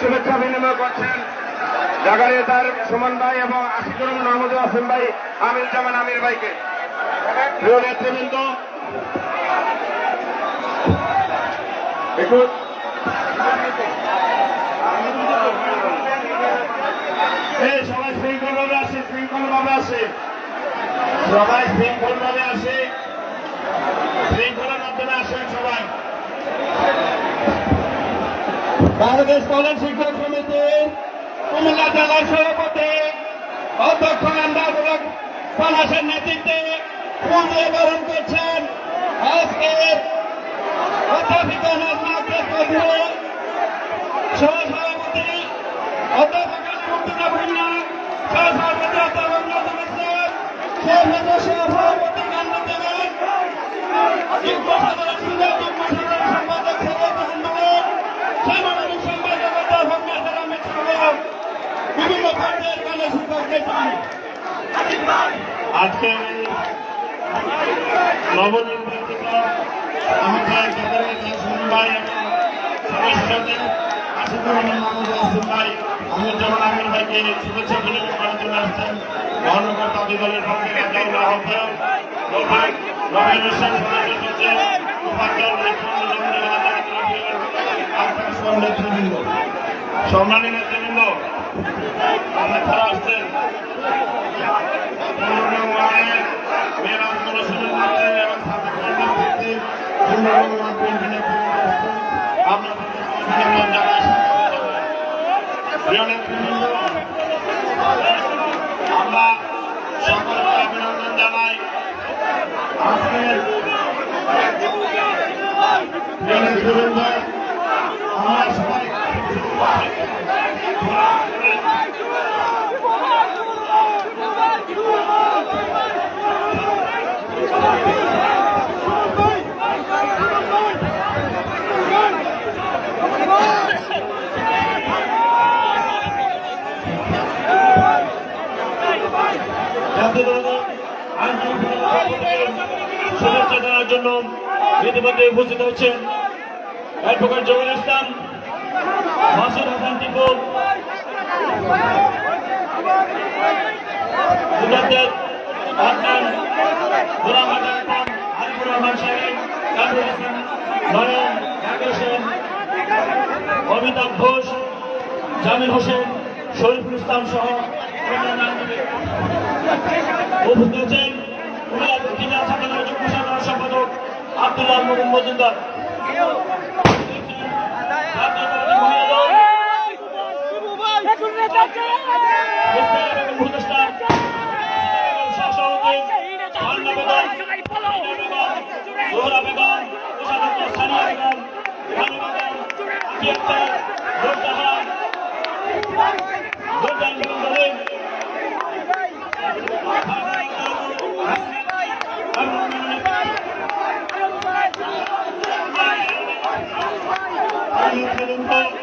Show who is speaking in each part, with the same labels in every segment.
Speaker 1: শুভেচ্ছা বিনিময় করছেন জাগারিয়া তার সুমন ভাই এবং আশিকুর মাহমুদ আসিম ভাই, আমির জামান আমির ভাইকে। প্রিয় নেতৃবৃন্দ এই সবাই শৃঙ্খল ভাবে আসে শৃঙ্খল ভাবে আসে। সবাই শৃঙ্খল ভাবে আসে শৃঙ্খলার মাধ্যমে আসেন সবাই বাংলাদেশ কলেজ শিক্ষক সমিতির কুমিল্লা জেলার সভাপতি অধ্যক্ষ আন্দাজ পলাশের নেতৃত্বে বরণ করছেন আজকের অধ্যাপিকা নাজমাকে কবির সহসভাপতি অধ্যাপিকা মুক্তিনা ভুইয়া সহসভাপতি অধ্যাপক নজরুল ইসলাম সহসভাপতি সভাপতি কান্দ দেবেন যুগ্ম সাধারণ সুযোগ যুগ্ম সাধারণ সম্পাদক সদস্য আন্দোলন সাংগঠনিক সম্পাদক অধ্যাপক নাসির আহমেদ সাহেব বিভিন্ন পর্যায়ের কলেজ শিক্ষক নেতৃবৃন্দ আজকে নবনির্বাচিত আমাদের জাতীয় সুমন ভাই এবং সবাই সাথে আশিকুর রহমান মাহমুদ আসিফ ভাই আমির ভাইকে শুভেচ্ছা বিনিময় করার আসছেন। মহানগর আমরা সবাই জাতীয় দলের আইনজীবী জন্য ইতিমধ্যে উপস্থিত হচ্ছেন অ্যাডভোকেট জহুর ইসলাম মাসুদ হাসান টিপু মুজাদ্দেদ আদনান গোলাম হোসেন অমিতাভ ঘোষ জামিল হোসেন শরীফুল ইসলাম সহ অন্যান্য উপস্থিত আছেন সম্পাদক আব্দুল্লাহ মোহাম্মদ মজুমদার। জাতীয় দলের মহিলা দল,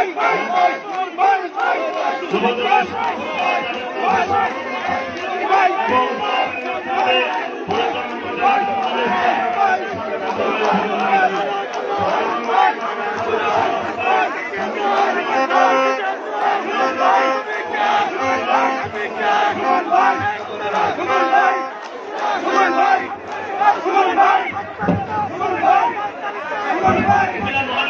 Speaker 2: Come on, buddy!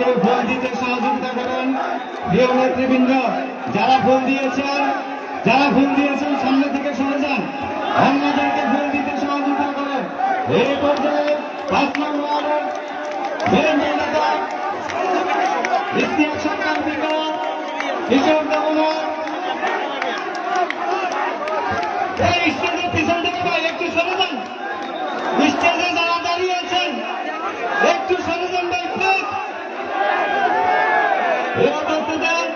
Speaker 2: অপরকে ফোন দিতে সহযোগিতা করেন প্রিয় নেতৃবৃন্দ, যারা ফোন দিয়েছেন, যারা ফোন দিয়েছেন, সামনে থেকে সরে যান। অন্যদেরকে ফোন দিতে সহযোগিতা করেন। এই পর্যায়ে পাঁচ নম্বর ওয়ার্ডের বিএনপি নেতা ইতিহাস সরকার বিকাশ কিশোর দেবনা এই স্টেজের পিছন থেকে ভাই একটু সরে যান স্টেজে যারা দাঁড়িয়ে আছেন একটু সরে যান ভাই প্লিজ উপস্থিতের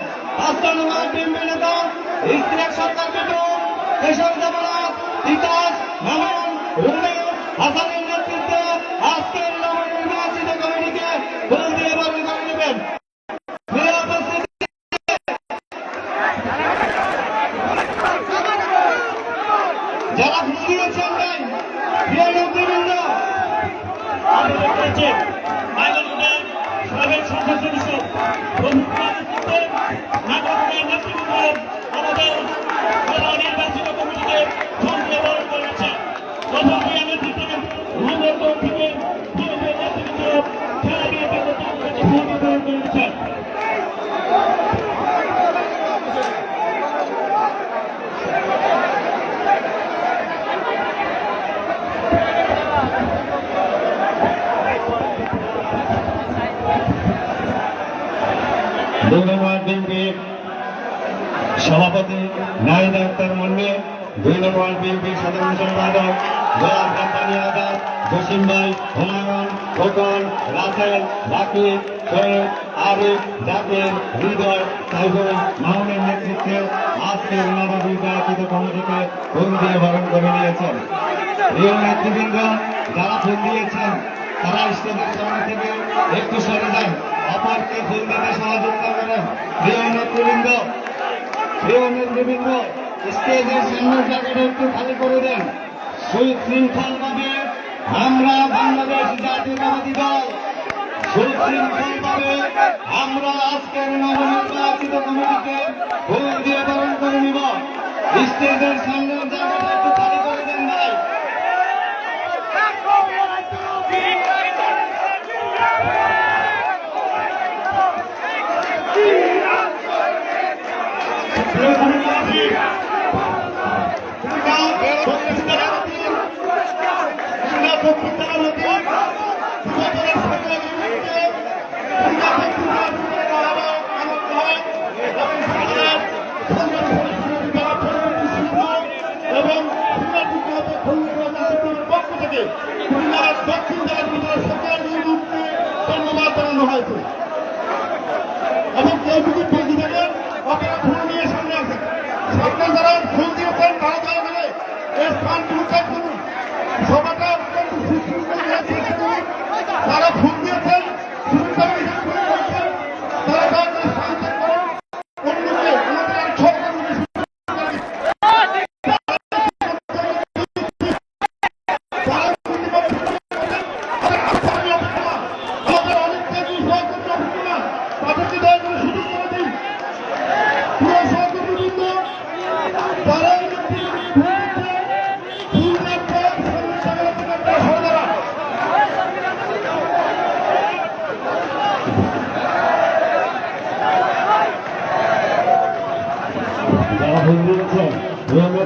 Speaker 2: বিএনপি নেতা ইস্তিরাক সরকার বিটু কেশর ধন্যবাদ বিএনপির সভাপতি নাহিদ আক্তার মন্ডল, দুই নম্বর বিএনপির সাধারণ সম্পাদক গোলাম রাব্বানি আজাদ, জসিম ভাই, হুমায়ুন, খোকন, রাসেল জাকির সৈয়দ, আরিফ, জাকির, হৃদয় সাইফুল মামুনের নেতৃত্বে আজকের নবনির্বাচিত কমিটিকে ফুল দিয়ে বরণ করে নিয়েছেন। প্রিয় নেতৃবৃন্দ, যারা ফুল দিয়েছেন, তারা স্টেজের সামনে থেকে একটু সরে যান। অপরকে ফুল দিতে সহযোগিতা করেন প্রিয় নেতৃবৃন্দ স্টেজের সামনের জায়গাটা একটু খালি করে দেন। সুশৃঙ্খল ভাবে আমরা বাংলাদেশ জাতীয়তাবাদী দল সুশৃঙ্খল ভাবে আমরা আজকের নবনির্বাচিত কমিটিকে ফুল দিয়ে বরণ করে নিব। স্টেজের সামনের
Speaker 3: থেকে খুলনার দক্ষিণ জেলার ভিতরে সকল নিয়োগকে ধন্যবাদ জানানো হয়েছে। এবং কেউ যদি দেবেন আপনারা ফুল নিয়ে সামনে আসেন। যারা ফুল দিয়েছেন, তারা দয়া করে এই স্থান চেক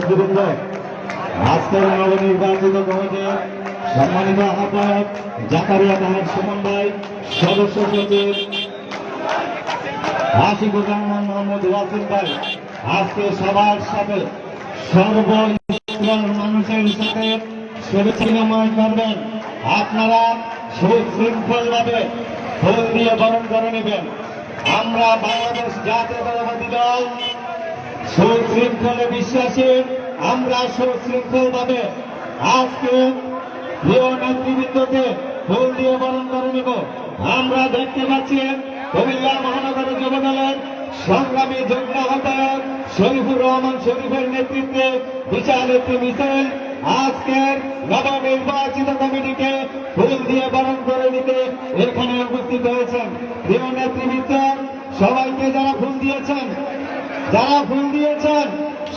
Speaker 2: নেতৃবৃন্দ আজকের নবনির্বাচিত কমিটির সম্মানিত আহ্বায়ক জাকারিয়া তাহের সুমন ভাই, সদস্য সচিব আশিকুর রহমান মোহাম্মদ ওয়াসিম ভাই। আজকে সবার সাথে সর্বস্তরের মানুষের সাথে শুভচিহ্নময় করবেন। আপনারা সুশৃঙ্খল ভাবে ফুল দিয়ে বরণ করে নেবেন। আমরা বাংলাদেশ জাতীয়তাবাদী দল সুশৃঙ্খলে বিশ্বাসী, আমরা সুশৃঙ্খল ভাবে আজকে প্রিয় নেতৃবৃন্দকে ফুল দিয়ে বরণ করে নেব। আমরা দেখতে পাচ্ছি কুমিল্লা মহানগর যুব দলের সংগ্রামী যুগ্ম আহ্বায়ক শরীফুর রহমান শরীফের নেতৃত্বে বিশাল একটি মিছিল আজকের নবনির্বাচিত কমিটিকে ফুল দিয়ে বরণ করে নিতে এখানে উপস্থিত হয়েছেন। প্রিয় নেতৃবৃন্দ, সবাইকে যারা ফুল দিয়েছেন যারা ফুল দিয়েছেন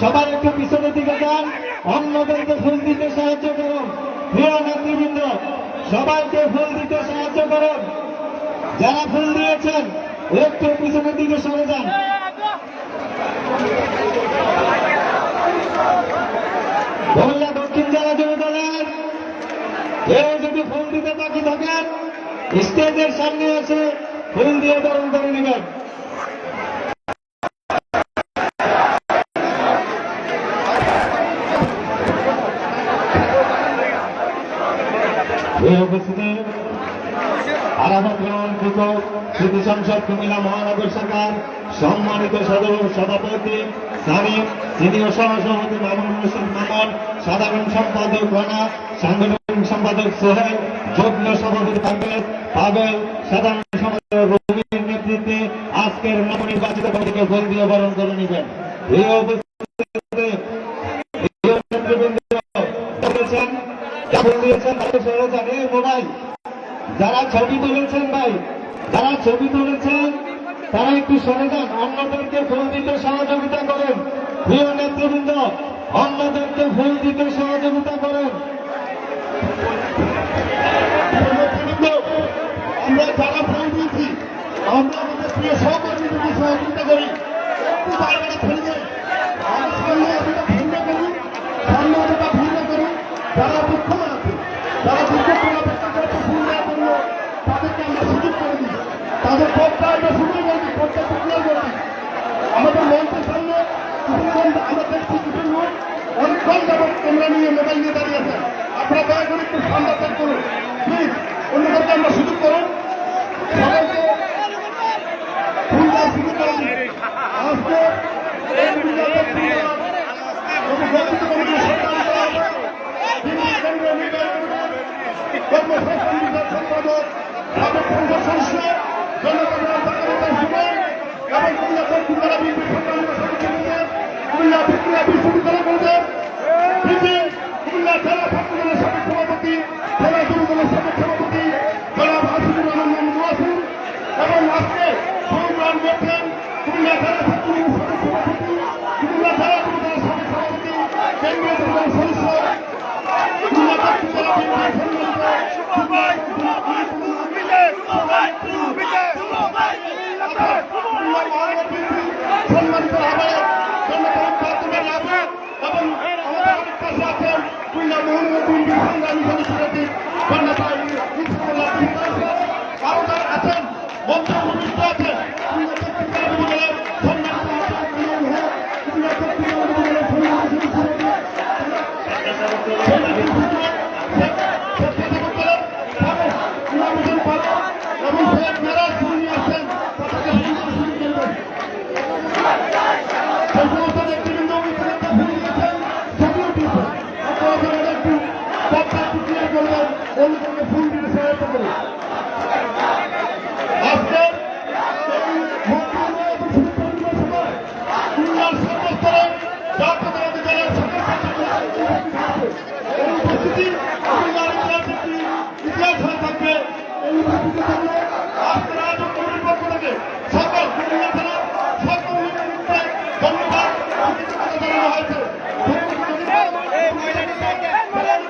Speaker 2: সবার একটু পিছনের দিকে যান। অন্যদেরকে ফুল দিতে সাহায্য করুন। প্রিয় নেতৃবৃন্দ, সবাইকে ফুল দিতে সাহায্য করুন। যারা ফুল দিয়েছেন, একটু পিছনের দিকে সরে যান। কুমিল্লা দক্ষিণ জেলা যুব দলের কেউ যদি ফুল দিতে বাকি থাকেন, স্টেজের সামনে আছে ফুল দিয়ে বরণ করে নেবেন এই উপস্থিতি আরাফাত রহমান কৃষক স্মৃতি সংসদ কুমিল্লা মহানগর শাখার সম্মানিত সদস্য সভাপতি সামিম সিনিয়র সহসভাপতি মামুন হোসেন মামন, সাধারণ সম্পাদক রানা, সাংগঠনিক সম্পাদক সোহেল, যুগ্ম সভাপতি পাবেল পাবেল সাধারণ সম্পাদক রবির নেতৃত্বে আজকের নবনির্বাচিত কমিটিকে ফুল দিয়ে বরণ করে নেবেন। যারা ছবি তুলেছেন ভাই যারা ছবি তুলেছেন, তারা একটু সরে যান অন্যদেরকে ফুল দিতে সহযোগিতা করেন। প্রিয় নেতৃবৃন্দ, অন্যদেরকে ফুল দিতে সহযোগিতা করেন।
Speaker 3: আমরা যারা ফুল দিয়েছি, আমরা আমাদের প্রিয় সহকর্মীদেরকে সহযোগিতা করি। যারা দুঃখমান আছে যারা দুর্ঘটনা অপেক্ষা ফুল দেওয়ার জন্য তাদেরকে আমরা সুযোগ করে দিই। তাদের পথটা আমরা সুযোগ করে দিই পথটা টুকরো করে আমাদের মঞ্চের সামনে কিছুক্ষণ আমরা দেখছি কিছু লোক অনেকক্ষণ যাবৎ ক্যামেরা নিয়ে মোবাইল নিয়ে দাঁড়িয়ে আছেন আপনারা দয়া করে একটু সামনে ত্যাগ করুন প্লিজ অন্যদেরকে আমরা সুযোগ করুন সবাইকে ফুল দেওয়া শুরু করেন আজকে কর্মসংস্থান সম্পাদক সাবেক সংসদ সদস্য জনগণের জাতীয়তা সুমন এবং কুমিল্লা দক্ষিণ জেলা বিএনপি সম্মানিত সদস্য মেম্বার, কুমিল্লা ভিক্টোরিয়া বিশ্ববিদ্যালয় কলেজের ভিপি কুমিল্লা জেলা ছাত্রদলের সাবেক সভাপতি জেলা যুবদলের সাবেক সভাপতি জনাব হাসিবুর রহমান ওয়াসিম এবং আজকে সংগ্রাম করছেন কুমিল্লা জেলা ছাত্রদলের সাবেক সভাপতি কুমিল্লা জেলা যুবদলের সাবেক সভাপতি কেন্দ্রীয় যুবদলের সদস্য কুমিল্লা দক্ষিণ জেলা বিএনপির সম্মানিত সম্মানিত আহ্বায়ক জনগণ খাতুনের আহ্বায়ক এবং আমাদের অনেক পাশে আছেন কুমিল্লা মোহাম্মদ বিএনপির সংগ্রামী সদস্যদের কন্যাপাই ইনশাআল্লাহ আরও আছেন। মঞ্চ উপবিষ্ট আছেন কুমিল্লা দক্ষিণ জেলা যুবদলের সম্মানিত আহ্বায়ক ইমাম হক কুমিল্লা দক্ষিণ জেলা যুবদলের সম্মানিত ফুল দিতে সহায়তা করুন আজকে এই মন্ত্রণালয় এবং সুপ্রিম সভায় খুলনার সর্বস্তরে জাতীয়তাবাদী দলের সকল সদস্যরা এই উপস্থিতি খুলনার ইতিহাস একটি ইতিহাস হয়ে থাকবে এই উপস্থিতি থাকলে আজকের আয়োজন কমিটির পক্ষ থেকে সকল খুলনা জেলার সকল নেতৃত্বে ধন্যবাদ ও কৃতজ্ঞতা জানানো হয়েছে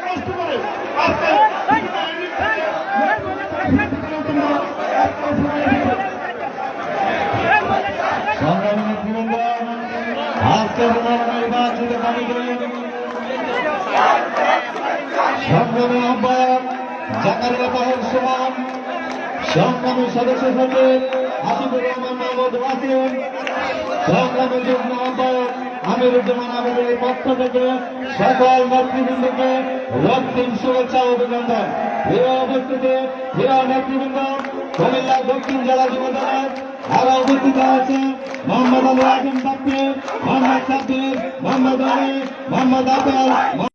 Speaker 3: কষ্ট করে আজকে
Speaker 2: সংগ্রামী নেতৃবৃন্দ আজকের নবনির্বাচিত কমিটি সংগ্রামী আহ্বায়ক জাকারিয়া তাহের সুমন সংগ্রামী সদস্য সচিব হাসিবুর রহমান মাহমুদ ওয়াসিম সংগ্রামী যুগ্ম আহ্বায়ক আমিরুজ্জামান আমিরের পক্ষ থেকে সকল নেতৃবৃন্দকে রক্তিম শুভেচ্ছা অভিনন্দন। প্রিয় উপস্থিতি, প্রিয় নেতৃবৃন্দ, কুমিল্লা দক্ষিণ জেলা যুব দলের আরও উপস্থিত আছে মোহাম্মদ আলী আজিম বাপ্পি মোহাম্মদ আবেল